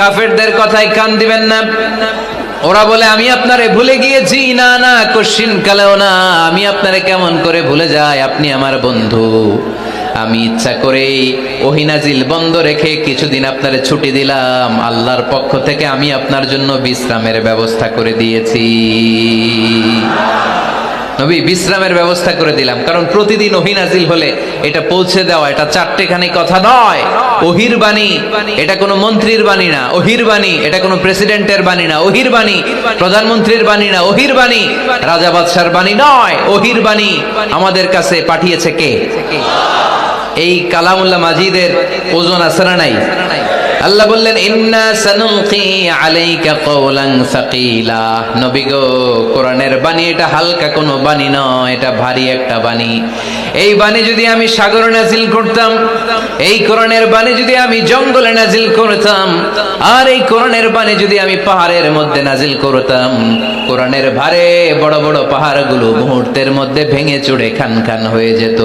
কাফেরদের কথায় কান দিবেন না। ওরা বলে, আমি আপনারে ভুলে গিয়েছি। না না কশিন কালেও না। আমি আপনারে কেমন করে ভুলে যাই? আপনি আমার বন্ধু। আমি ইচ্ছা করেই ওহিনাজিল বন্ধ রেখে কিছুদিন আপনারে ছুটি দিলাম। আল্লাহর পক্ষ থেকে আমি আপনার জন্য বিশ্রামের ব্যবস্থা করে দিয়েছি। নবী বিশ্রামের ব্যবস্থা করে দিলাম। কারণ প্রতিদিন ওহিনাজিল হলে এটা পৌঁছে দেওয়া, এটা চারটেখানি কথা নয়। ওহির বাণী, এটা কোনো মন্ত্রীর বাণী না। ওহির বাণী, এটা কোনো প্রেসিডেন্টের বাণী না। ওহির বাণী, প্রধানমন্ত্রীর বাণী না। ওহির বাণী, রাজা বাদশার বাণী নয়। ওহির বাণী আমাদের কাছে পাঠিয়েছে কে? এই কালামুল্লাহ মাজিদের ওজন আছে না নাই? আল্লাহ বললেন, ইন্না সানুলকি আলাইকা কওলান সাকিলা। নবী গো, কোরআনের বাণী এটা হালকা কোনো বাণী নয়, এটা ভারী একটা বাণী। এই বাণী যদি আমি সাগরে নাজিল করতাম, এই কোরআনের বাণী যদি আমি জঙ্গলে নাজিল করতাম, আর এই কোরআনের বাণী যদি আমি পাহাড়ের মধ্যে নাজিল করতাম, কোরআনের ভারে বড় বড় পাহাড়গুলো মুহূর্তের মধ্যে ভেঙে চুড়ে খান খান হয়ে যেত।